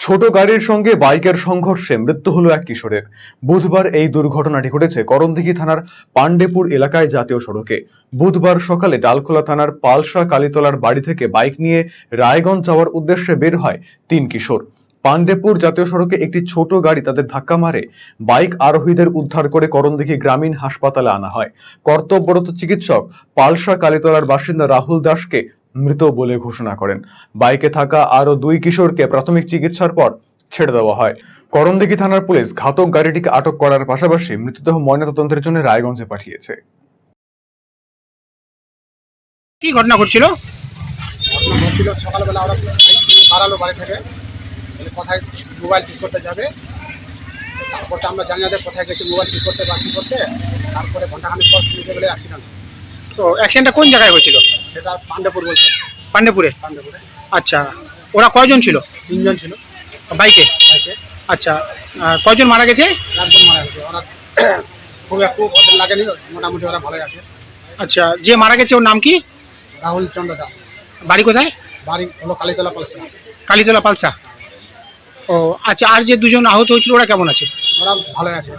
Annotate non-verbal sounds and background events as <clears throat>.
ছোট গাড়ির সঙ্গে বাইকের সংঘর্ষে মৃত্যু হলো এক কিশোরের। বুধবার এই দুর্ঘটনাটি ঘটেছে করণদিঘি থানার পান্ডেপুর এলাকায় জাতীয় সড়কে। বুধবার সকালে ডালখোলা থানার পালসা কালীতলার বাড়ি থেকে বাইক নিয়ে রায়গঞ্জ যাওয়ার উদ্দেশ্যে বের হয় তিন কিশোর। পান্ডেপুর জাতীয় সড়কে একটি ছোট গাড়ি তাদের ধাক্কা মারে। বাইক আরোহীদের উদ্ধার করে করণদিঘি গ্রামীণ হাসপাতালে আনা হয়। কর্তব্যরত চিকিৎসক পালসা কালীতলার বাসিন্দা রাহুল দাসকে মৃত বলে ঘোষণা করেন। বাইকে থাকা আরও দুই কিশোরকে প্রাথমিক চিকিৎসার পর ছেড়ে দেওয়া হয়। করণদিঘি থানার পুলিশ ঘাতক গাড়িটিকে আটক করার পাশাপাশি মৃতদেহ ময়নাতদন্তের জন্য রায়গঞ্জে পাঠিয়েছে। কি ঘটনা ঘটছিল? ঘটনা হচ্ছিল সকালবেলা ওরা বাড়ালো বাড়ি থেকে। কোথায় মোবাইল ঠিক করতে যাবে? তারপর তো আমরা জানি না কোথায় গেছে মোবাইল ঠিক করতে বা কী করতে। তারপরে ঘন্টাখানিক পর শুনতে গেলে অ্যাক্সিডেন্ট তো অ্যাক্সিডেন্টটা কোন জায়গায় হয়েছিল? সেটা পাণ্ডেপুর বলছে। পান্ডেপুরে? পাণ্ডেপুরে আচ্ছা ওরা কয়জন ছিল? তিনজন ছিল। বাইকে? বাইকে। আচ্ছা কয়জন মারা গেছে? একজন মারা গেছে। ওরা <clears throat> খুব একটু ওদের লাগেনি মোটামুটি ওরা ভালোই আছে। আচ্ছা যে মারা গেছে ওর নাম কি? রাহুল চন্দ্র দাস। বাড়ি কোথায়? বাড়ি হলো কালীতলা পালসা। কালীতলা পালসা। ও আচ্ছা আর যে দুজন আহত হয়েছিল ওরা কেমন আছে? ওরা ভালোই আছে।